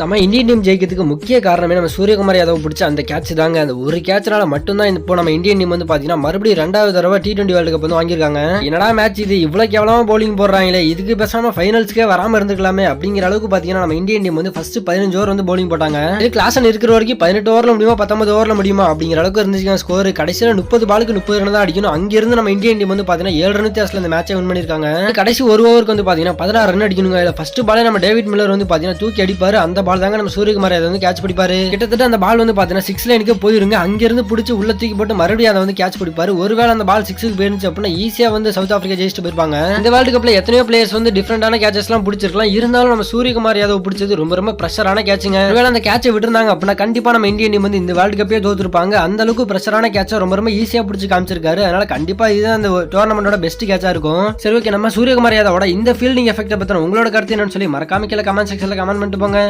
நம்ம Indian team ஜெயிக்கிறதுக்கு முக்கிய காரணமே நம்ம சூரியகுமார் யாதவ் பிடிச்ச அந்த கேட்ச் தாங்க. அந்த ஒரு கேட்ச்னால மட்டும்தான் இப்போ நம்ம இந்தியன் டீம் வந்து பார்த்தீங்கன்னா மறுபடியும் ரெண்டாவது தடவை டி டுவெண்ட்டி வேர்ல்டு கப் வந்து வாங்கியிருக்காங்க. என்னடா மேட்ச் இது? இவ்வளோ கேவலமாக போலிங் போடுறாங்களே. இதுக்கு பேசாம ஃபைனல்ஸ்க்கே வராமல் இருந்துக்கலாமே. அப்படிங்கிற அளவுக்கு பார்த்தீங்கன்னா நம்ம இந்தியன் டீம் வந்து ஃபர்ஸ்ட் பதினஞ்சு ஓவர் வந்து போலிங் போட்டாங்க. இது கிளாஸ் இருக்கிற வரைக்கும் பதினெட்டு ஓவரில் முடியுமா பத்தொன்பது ஓவரில் முடியுமா அப்படிங்கிற அளவுக்கு இருந்துச்சுங்க ஸ்கோர் கடைசியில் முப்பது பாலுக்கு முப்பது ரன் தான் அடிக்கணும். அங்கிருந்து நம்ம இந்தியன் டீம் வந்து பார்த்தீங்கன்னா ஏழு ரன் வித்தியாசத்துல இந்த மேட்சை வின் பண்ணியிருக்காங்க. கடைசி ஒரு ஓவருக்கு வந்து பார்த்தீங்கன்னா பதினாறு ரன் அடிக்கணுங்க. இதுல ஃபர்ஸ்ட் பாலே நம்ம டேவிட் மில்லர் வந்து பார்த்தீங்கன்னா தூக்கி அடிப்பார். அந்த பால் தாங்க நம்ம சூரியகுமார் அதை வந்து கேட்ச் பிடிப்பாரு. கிட்டத்தட்ட அந்த பால் வந்து பாத்தீங்கன்னா சிக்ஸ் லைனுக்கு போயிருங்க. அங்கிருந்து பிடிச்சி உள்ள தூக்கி போட்டு மறுபடியும் அதை வந்து கேட்ச் பிடிப்பாரு. ஒருவேளை அந்த பால் சிக்ஸுக்கு போயிருந்துச்சு அப்படின்னா ஈஸியா வந்து சவுத் ஆப்பிரிக்கா ஜெயிச்சுட்டு போயிருப்பாங்க. இந்த வேர்ல்டு கப்ல எத்தனையோ பிளேயர்ஸ் வந்து டிஃப்ரெண்டான கேச்சஸ் எல்லாம் பிடிச்சிருக்கலாம். இருந்தாலும் நம்ம சூரியகுமார் யாதவ் பிடிச்சது ரொம்ப ரொம்ப ப்ரெஷரான கேட்சுங்க ஒருவேளை அந்த கேட்சை விட்டுருந்தாங்க அப்படின்னா கண்டிப்பா நம்ம இந்தியன் டீம் வந்து இந்த வேர்ல்டு கப்பே தோத்துருப்பாங்க. அந்த அளவுக்கு ப்ரெஷரான கேட்சை ரொம்ப ரொம்ப ஈஸியா பிடிச்சி காமிச்சிருக்காரு. அதனால கண்டிப்பா இதுதான் அந்த டோர்னமெண்டோட பெஸ்ட் கேட்சா இருக்கும். சரி ஓகே நம்ம சூரியகுமார் யாதவோட இந்த ஃபீல்டிங் எஃபெக்ட் பத்தின உங்களோட கருத்து என்னன்னு சொல்லி மறக்காம கீழே கமெண்ட் செக்ஷன்ல கமெண்ட் பண்ணிட்டு போங்க.